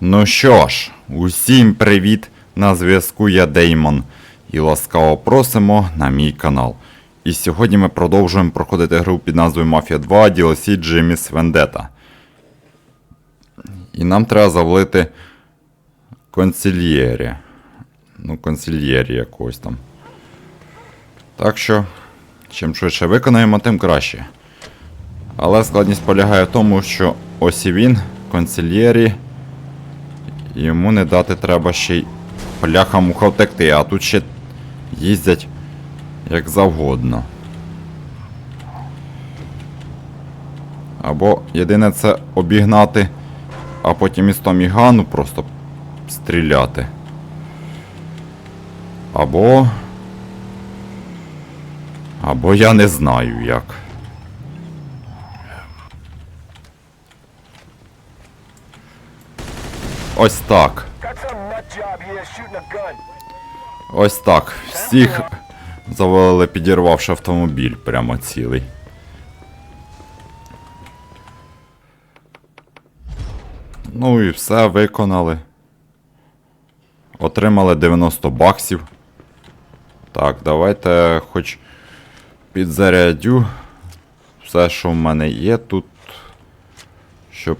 Ну що ж, усім привіт! На зв'язку я Деймон. І ласкаво просимо на мій канал. І сьогодні ми продовжуємо проходити гру під назвою Mafia 2 DLC Jimmy's Vendetta. І нам треба завалити консильєрі. Ну, консильєрі якогось там. Так що, чим швидше виконаємо, тим краще. Але складність полягає в тому, що ось і він, консильєрі. Йому не дати треба ще й пляха муха втекти, а тут ще їздять як завгодно. Або єдине це обігнати, а потім із Томігану просто стріляти. Або. Або я не знаю як. A gun. Ось так. Всіх завалили, підірвавши автомобіль прямо цілий. Ну і все виконали. Отримали 90 баксів. Так, давайте хоч підзарядю все, що в мене є тут, щоб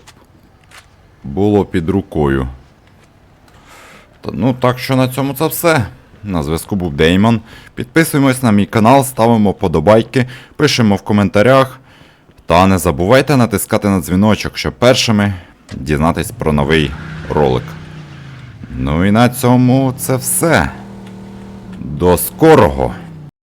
було під рукою. Ну, так що на цьому це все. На зв'язку був Деймон. Підписуємось на мій канал, ставимо подобайки, пишемо в коментарях. Та не забувайте натискати на дзвіночок, щоб першими дізнатись про новий ролик. Ну і на цьому це все. До скорого!